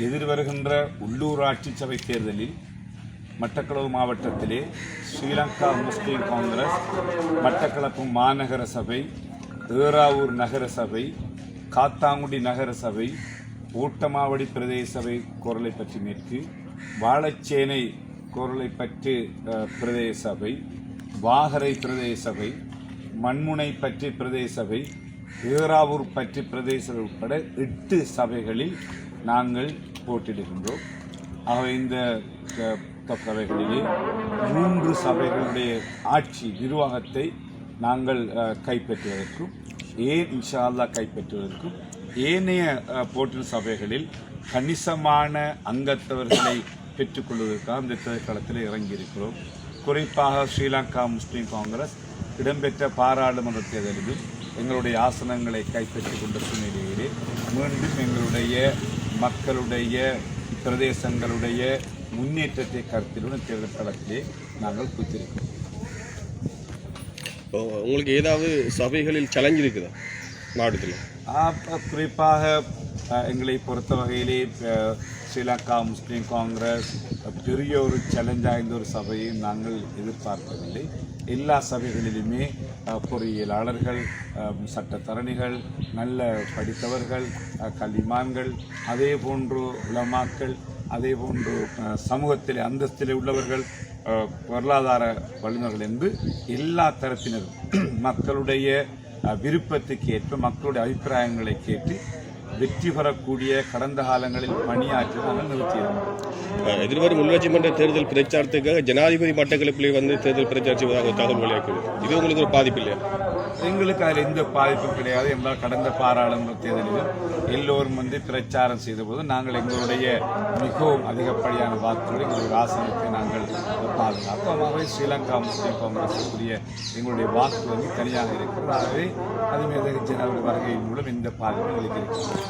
எதிர்வருகின்ற உள்ளூராட்சி சபை தேர்தலில் மட்டக்களவு மாவட்டத்திலே ஸ்ரீலங்கா முஸ்லீம் காங்கிரஸ் மட்டக்களப்பு மாநகர சபை ஏறாவூர் நகர சபை காத்தாங்குடி நகர சபை ஊட்டமாவடி பிரதேச சபை குரலை பற்றி மேற்கு வாழைச்சேனை குரலை பற்றி பிரதேச சபை வாகரை பிரதேச சபை மண்முனை பற்றி பிரதேச சபை ஏறாவூர் பற்றி பிரதேச உட்பட எட்டு சபைகளில் நாங்கள் போட்டிடுகின்றோம் ஆகவே இந்த சபைகளிலே மூன்று சபைகளுடைய ஆட்சி நிர்வாகத்தை நாங்கள் கைப்பற்றுவதற்கும் ஏன் இன்ஷா அல்லாஹ் கைப்பற்றுவதற்கும் ஏனைய அஹ், சபைகளில் கணிசமான அங்கத்தவர்களை பெற்றுக்கொள்வதற்காக இந்த திரைக்களத்தில் இறங்கியிருக்கிறோம். குறிப்பாக ஸ்ரீலங்கா முஸ்லீம் காங்கிரஸ் இடம்பெற்ற பாராளுமன்ற தேர்தலிலும் எங்களுடைய ஆசனங்களை கைப்பற்றிக் கொண்ட சூழ்நிலையிலே மீண்டும் எங்களுடைய மக்களுடைய பிரதேசங்களுடைய முன்னேற்றத்தை கருத்திலுடன் தேர்தல் களத்திலே நாங்கள் குத்திருக்கிறோம். இப்போ உங்களுக்கு ஏதாவது சபைகளில் சேலஞ்ச் இருக்குதா? ஆ, குறிப்பாக எங்களை பொறுத்த வகையிலே ஸ்ரீலங்கா முஸ்லீம் காங்கிரஸ் பெரிய ஒரு சேலஞ்சாக இந்த ஒரு சபையை நாங்கள் எதிர்பார்க்கவில்லை. எல்லா சபைகளிலுமே பொறியியலாளர்கள் சட்டத்தரணிகள் நல்ல படித்தவர்கள் கல்விமான்கள் அதே போன்று உலமாக்கள் அதே போன்று சமூகத்தில் சமூகத்திலே அந்தஸ்திலே உள்ளவர்கள் பொருளாதார வல்லுநர்கள் என்று எல்லா தரப்பினரும் மக்களுடைய விருப்பத்துக்கு ஏற்ப மக்களுடைய அபிப்பிராயங்களை கேட்டு வெற்றி பெறக்கூடிய கடந்த காலங்களில் பணியாற்றி நாங்கள் நிறுத்தியிருக்கிறோம் எதிர்வரும் உள்ளாட்சி மன்ற தேர்தல் பிரச்சாரத்துக்காக ஜனாதிபதி மட்டக்களப்பிலே வந்து தேர்தல் பிரச்சாரம் செய்வதாக தகவல் வெளியாக்குது இது உங்களுக்கு ஒரு பாதிப்பு இல்லையா? எங்களுக்கு அதில் எந்த பாதிப்பும் கிடையாது. என்றால் கடந்த பாராளுமன்ற தேர்தலில் எல்லோரும் வந்து பிரச்சாரம் செய்தபோது நாங்கள் எங்களுடைய மிகவும் அதிகப்படியான வாக்குகளை எங்களுடைய ஆசனத்தை நாங்கள் பாதுகாத்தோம். ஆகவே ஸ்ரீலங்கா முஸ்லீம் காங்கிரஸுக்குரிய எங்களுடைய வாக்கு வங்கி தனியாக இருக்கிறது. ஆகவே அதுமீது ஜனவரி வருகையின் மூலம் இந்த பாதிப்பு எங்களுக்கு இருக்கிறது